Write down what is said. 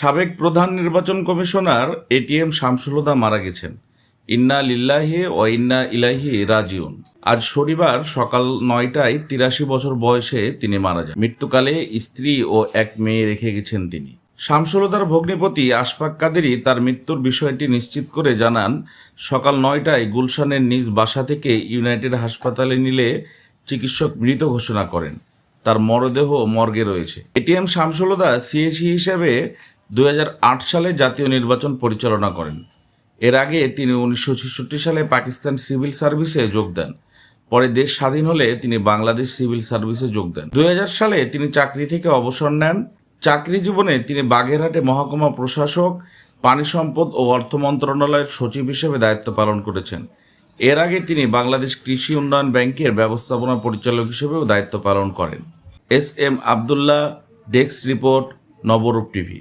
সাবেক প্রধান নির্বাচন কমিশনার এটিএম শামসুলদা মারা গেছেন। ইন্না লিল্লাহি ও ইন্না ইলাহি রাজিউন। আজ শনিবার সকাল নয়টায় তিরাশি বছর বয়সে তিনি মারা যান। মৃত্যুকালে স্ত্রী ও এক মেয়ে রেখে গেছেন তিনি। শামসুলতার ভগ্নিপতি আশফাক কাদেরী তার মৃত্যুর বিষয়টি নিশ্চিত করে জানান, সকাল নয়টায় গুলশানের নিজ বাসা থেকে ইউনাইটেড হাসপাতালে নিলে চিকিৎসক মৃত ঘোষণা করেন। তার মরদেহ মর্গে রয়েছে। এটিএম শামসুলদা সিএসি হিসেবে দুই হাজার আট সালে জাতীয় নির্বাচন পরিচালনা করেন। এর আগে তিনি উনিশশো ছেষট্টি সালে পাকিস্তান সিভিল সার্ভিসে যোগ দেন। পরে দেশ স্বাধীন হলে তিনি বাংলাদেশ সিভিল সার্ভিসে যোগ দেন। দুই হাজার সালে তিনি চাকরি থেকে অবসর নেন। চাকরি জীবনে তিনি বাগেরহাটে মহকুমা প্রশাসক, পানি সম্পদ ও অর্থ মন্ত্রণালয়ের সচিব হিসেবে দায়িত্ব পালন করেছেন। এর আগে তিনি বাংলাদেশ কৃষি উন্নয়ন ব্যাংকের ব্যবস্থাপনা পরিচালক হিসেবেও দায়িত্ব পালন করেন। S M Abdullah, desk report, Nabarup TV.